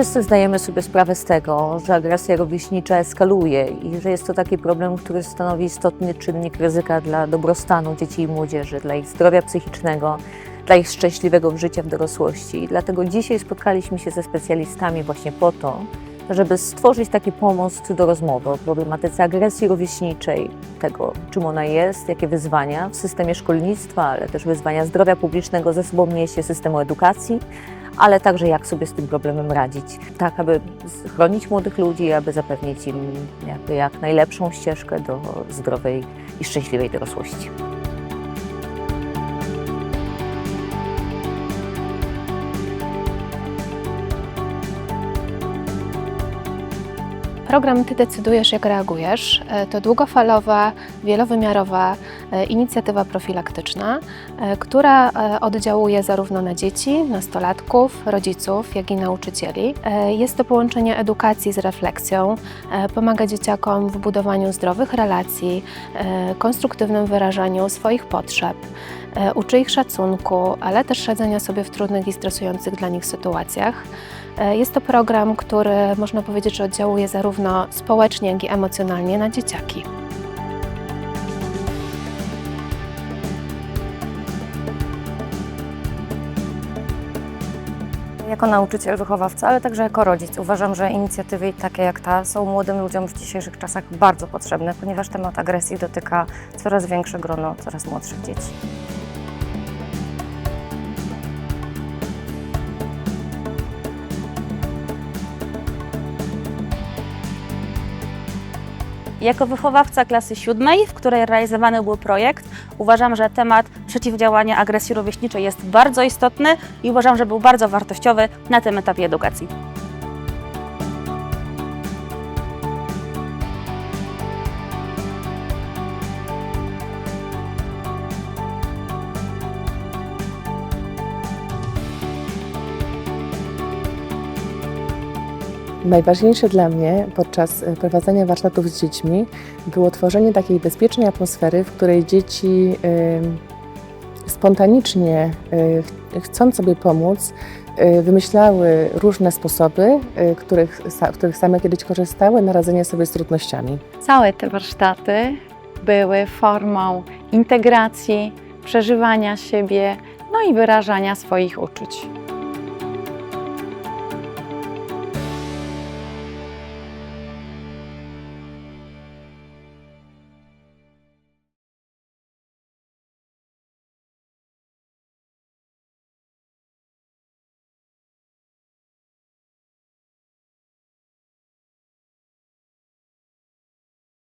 Wszyscy zdajemy sobie sprawę z tego, że agresja rówieśnicza eskaluje i że jest to taki problem, który stanowi istotny czynnik ryzyka dla dobrostanu dzieci i młodzieży, dla ich zdrowia psychicznego, dla ich szczęśliwego życia w dorosłości. I dlatego dzisiaj spotkaliśmy się ze specjalistami właśnie po to, żeby stworzyć taki pomost do rozmowy o problematyce agresji rówieśniczej, tego czym ona jest, jakie wyzwania w systemie szkolnictwa, ale też wyzwania zdrowia publicznego ze sobą niesie systemu edukacji, ale także jak sobie z tym problemem radzić, tak aby chronić młodych ludzi, aby zapewnić im jak najlepszą ścieżkę do zdrowej i szczęśliwej dorosłości. Program Ty decydujesz, jak reagujesz. E, To długofalowa, wielowymiarowa e, inicjatywa profilaktyczna, e, która oddziałuje zarówno na dzieci, nastolatków, rodziców, jak i nauczycieli. Jest to połączenie edukacji z refleksją, pomaga dzieciakom w budowaniu zdrowych relacji, konstruktywnym wyrażaniu swoich potrzeb, uczy ich szacunku, ale też radzenia sobie w trudnych i stresujących dla nich sytuacjach. E, Jest to program, który można powiedzieć, że oddziałuje zarówno społecznie, jak i emocjonalnie na dzieciaki. Jako nauczyciel, wychowawca, ale także jako rodzic uważam, że inicjatywy takie jak ta są młodym ludziom w dzisiejszych czasach bardzo potrzebne, ponieważ temat agresji dotyka coraz większe grono coraz młodszych dzieci. Jako wychowawca klasy siódmej, w której realizowany był projekt, uważam, że temat przeciwdziałania agresji rówieśniczej jest bardzo istotny i uważam, że był bardzo wartościowy na tym etapie edukacji. Najważniejsze dla mnie podczas e, prowadzenia warsztatów z dziećmi było tworzenie takiej bezpiecznej atmosfery, w której dzieci spontanicznie, ch- chcąc sobie pomóc, y, wymyślały różne sposoby, których, których same kiedyś korzystały, na radzenie sobie z trudnościami. Całe te warsztaty były formą integracji, przeżywania siebie, no i wyrażania swoich uczuć.